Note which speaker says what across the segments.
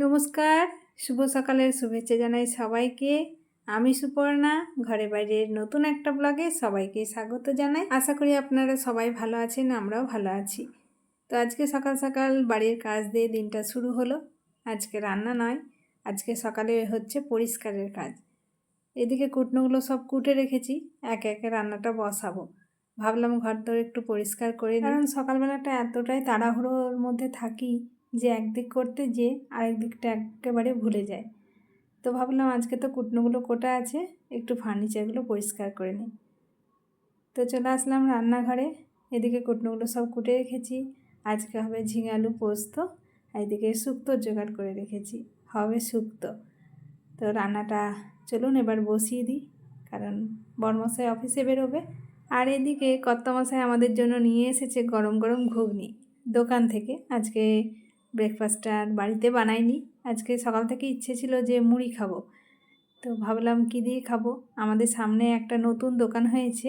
Speaker 1: নমস্কার। শুভ সকালের শুভেচ্ছা জানাই সবাইকে। আমি সুপর্ণা, ঘরে বাইরের নতুন একটা ব্লগে সবাইকে স্বাগত জানাই। আশা করি আপনারা সবাই ভালো আছেন, আমরাও ভালো আছি। তো আজকে সকাল সকাল বাড়ির কাজ দিয়ে দিনটা শুরু হলো। আজকে রান্না নয়, আজকে সকালে হচ্ছে পরিষ্কারের কাজ। এদিকে কুটনোগুলো সব কুটে রেখেছি, একে একে রান্নাটা বসাবো। ভাবলাম ঘর ধরে একটু পরিষ্কার করে। কারণ সকালবেলাটা এতটাই তাড়াহুড়োর মধ্যে থাকি যে একদিক করতে যে আরেক দিকটা একেবারে ভুলে যায়। তো ভাবলাম আজকে তো কুটনোগুলো কোটা আছে, একটু ফার্নিচারগুলো পরিষ্কার করে নিই। তো চলে আসলাম রান্নাঘরে, এদিকে কুটনোগুলো সব কুটে রেখেছি। আজকে হবে ঝিঙে আলু পোস্ত এদিকে শুক্তো জোগাড় করে রেখেছি, হবে শুক্তো। তো রান্নাটা চলুন এবার বসিয়ে দিই, কারণ বর্মশাই অফিসে বেরোবে। আর এদিকে কর্তামশাই আমাদের জন্য নিয়ে এসেছে গরম গরম ঘুগনি, দোকান থেকে। আজকে ব্রেকফাস্টটা আর বাড়িতে বানাইনি। আজকে সকাল থেকে ইচ্ছে ছিল যে মুড়ি খাব। তো ভাবলাম কি দিয়ে খাব? আমাদের সামনে একটা নতুন দোকান হয়েছে।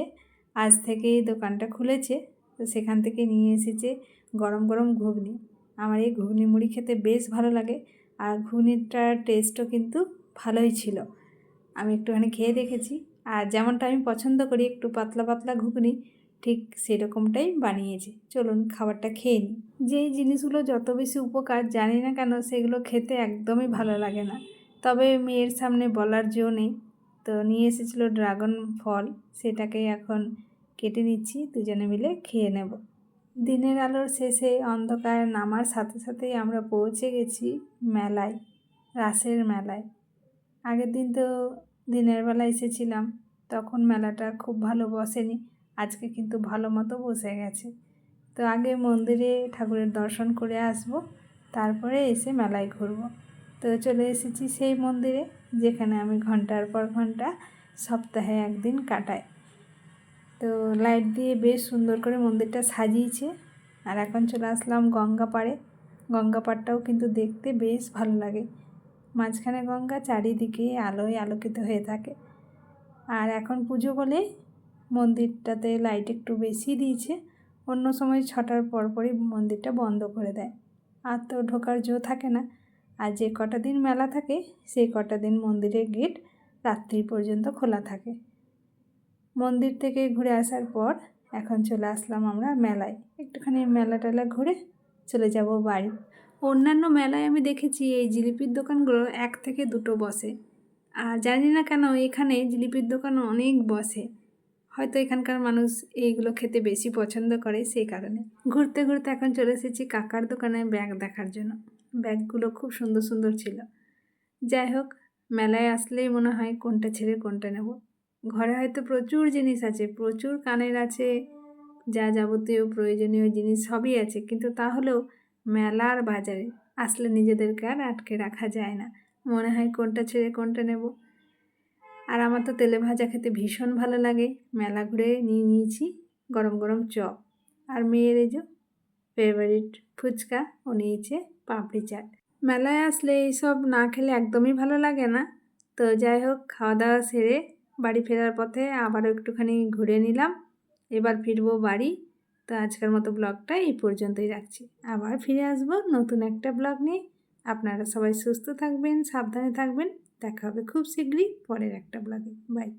Speaker 1: আজ থেকে দোকানটা খুলেছে। তো সেখান থেকে নিয়ে এসেছে গরম গরম ঘুগনি। আমার এই ঘুগনি মুড়ি খেতে বেশ ভালো লাগে। আর ঘুগনিটার টেস্টও কিন্তু ভালোই ছিল। আমি একটুখানি খেয়ে দেখেছি। আর যেমনটা আমি পছন্দ করি, একটু পাতলা পাতলা ঘুগনি ঠিক সেরকমটাই বানিয়েছি। চলুন খাবারটা খেয়ে নিই। যেই জিনিসগুলো যত বেশি উপকার জানি না কেন সেগুলো খেতে একদমই ভালো লাগে না। তবে মেয়ের সামনে বলার জো নেই। তো নিয়ে এসেছিল ড্রাগন ফল। সেটাকে এখন কেটে নিচ্ছি, দুজনে মিলে খেয়ে নেব। দিনের আলোর শেষে অন্ধকার নামার সাথে সাথেই আমরা পৌঁছে গেছি মেলায়, রাসের মেলায়। আগের দিন তো দিনের বেলা এসেছিলাম। তখন মেলাটা খুব ভালো বসেনি। আজকে কিন্তু ভালো মতো বসে গেছে। তো আগে মন্দিরে ঠাকুরের দর্শন করে আসব, তারপরে এসে মেলায় ঘুরব। তো চলে এসেছি সেই মন্দিরে, যেখানে আমি ঘণ্টার পর ঘণ্টা সপ্তাহে একদিন কাটাই। তো লাইট দিয়ে বেশ সুন্দর করে মন্দিরটা সাজিয়েছে। আর এখন চলে আসলাম গঙ্গা পাড়ে গঙ্গা পাড়টাও কিন্তু দেখতে বেশ ভালো লাগে। মাঝখানে গঙ্গা চারিদিকে আলোয় আলোকিত হয়ে থাকে। আর এখন পুজো বলে মন্দিরটাতে লাইট একটু বেশি দিয়েছে। অন্য সময় ছটার পরপরই মন্দিরটা বন্ধ করে দেয়। আর তো ঢোকার জো থাকে না। আর যে কটা দিন মেলা থাকে, সেই কটা দিন মন্দিরের গেট রাত্রি পর্যন্ত খোলা থাকে। মন্দির থেকে ঘুরে আসার পর এখন চলে আসলাম আমরা মেলায়। একটুখানি মেলা টেলা ঘুরে চলে যাব বাড়ি। অন্যান্য মেলায় আমি দেখেছি এই জিলিপির দোকানগুলো এক থেকে দুটো বসে। আর জানি না কেন এখানে জিলিপির দোকান অনেক বসে। হয়তো এখানকার মানুষ এইগুলো খেতে বেশি পছন্দ করে সেই কারণে। ঘুরতে ঘুরতে এখন চলে এসেছি কাকার দোকানে ব্যাগ দেখার জন্য। ব্যাগগুলো খুব সুন্দর সুন্দর ছিল। যাই হোক, মেলায় আসলেই মনে হয় কোনটা ছেড়ে কোনটা নেব। ঘরে হয়তো প্রচুর জিনিস আছে, প্রচুর কানের আছে, যা যাবতীয় প্রয়োজনীয় জিনিস সবই আছে। কিন্তু তাহলেও মেলার বাজারে আসলে নিজেদেরকে আর আটকে রাখা যায় না। মনে হয় কোনটা ছেড়ে কোনটা নেব। আর আমার তো তেলে ভাজা খেতে ভীষণ ভালো লাগে। মেলা ঘুরে নিয়ে নিয়েছি গরম গরম চপ আর মেয়ের এই যে ফেভারিট ফুচকা, ও নিয়েছে পাপড়ি চাট। মেলায় আসলে এইসব না খেলে একদমই ভালো লাগে না। তো যাই হোক, খাওয়া দাওয়া সেরে বাড়ি ফেরার পথে আবারও একটুখানি ঘুরে নিলাম। এবার ফিরবো বাড়ি। তো আজকের মতো ব্লগটা এই পর্যন্তই রাখছি। আবার ফিরে আসব নতুন একটা ব্লগ নিয়ে। আপনারা সবাই সুস্থ থাকবেন, সাবধানে থাকবেন। দেখা হবে খুব শীঘ্রই পরের একটা ব্লগে বাই